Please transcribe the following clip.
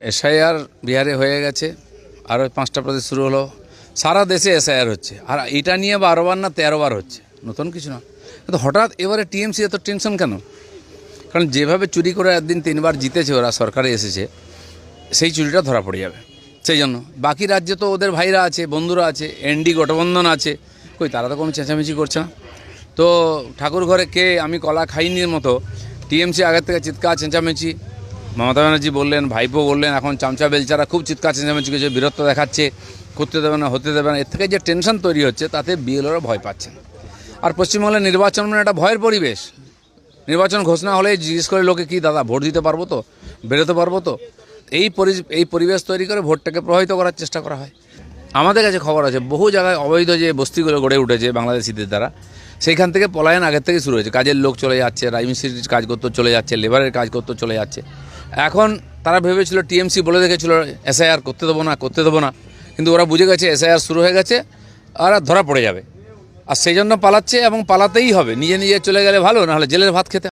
SIR বিহারে হয়ে গেছে। আরও পাঁচটা প্রদেশ শুরু হলো। সারা দেশে এসআইআর হচ্ছে। আর এটা নিয়ে বারোবার না তেরোবার হচ্ছে। নতুন কিছু না। কিন্তু হঠাৎ এবারে টিএমসি এত টেনশন কেন? কারণ যেভাবে চুরি করে একদিন তিনবার জিতেছে ওরা, সরকারে এসেছে, সেই চুরিটা ধরা পড়ে যাবে। সেই জন্য। বাকি রাজ্যে তো ওদের ভাইরা আছে, বন্ধুরা আছে এনডি গঠবন্ধন আছে। কই, তারা তো কোনো চেঁচামেচি করছে না। তো ঠাকুর ঘরে কে আমি কলা খাইনির মতো টিএমসি আগের থেকে চিৎকার, চেঁচামেচি মমতা ব্যানার্জি বললেন, ভাইপো বললেন, এখন চামচা বেলচারা খুব চিৎকার চেঁচামেচি করছে বীরত্ব দেখাচ্ছে করতে দেবে না, হতে দেবে না, এর থেকে যে টেনশন তৈরি হচ্ছে, তাতে বিএলওরা ভয় পাচ্ছেন আর পশ্চিমবঙ্গের নির্বাচন মানে একটা ভয়ের পরিবেশ। নির্বাচন ঘোষণা হলে জিজ্ঞেস করে লোকে কি, দাদা, ভোট দিতে পারব তো? বেরোতে পারব তো? এই এই পরিবেশ তৈরি করে ভোটটাকে প্রভাবিত করার চেষ্টা করা হয়। আমাদের কাছে খবর আছে, বহু জায়গায় অবৈধ যে বস্তিগুলো গড়ে উঠেছে বাংলাদেশিদের দ্বারা, সেইখান থেকে পলায়ন আগের থেকে শুরু হয়েছে। কাজের লোক চলে যাচ্ছে রাজমিস্ত্রির কাজ করতে চলে যাচ্ছে, লেবারের কাজ করতে চলে যাচ্ছে। এখন তারা ভেবেছিল টিএমসি বলে রেখেছিল, এসআইআর করতে দেবো না, করতে দেবো না। কিন্তু ওরা বুঝে গেছে, এসআইআর শুরু হয়ে গেছে, আর ধরা পড়ে যাবে। আর সেই জন্য পালাচ্ছে এবং পালাতেই হবে। নিজে নিজে চলে গেলে ভালো, নাহলে জেলের ভাত খেতে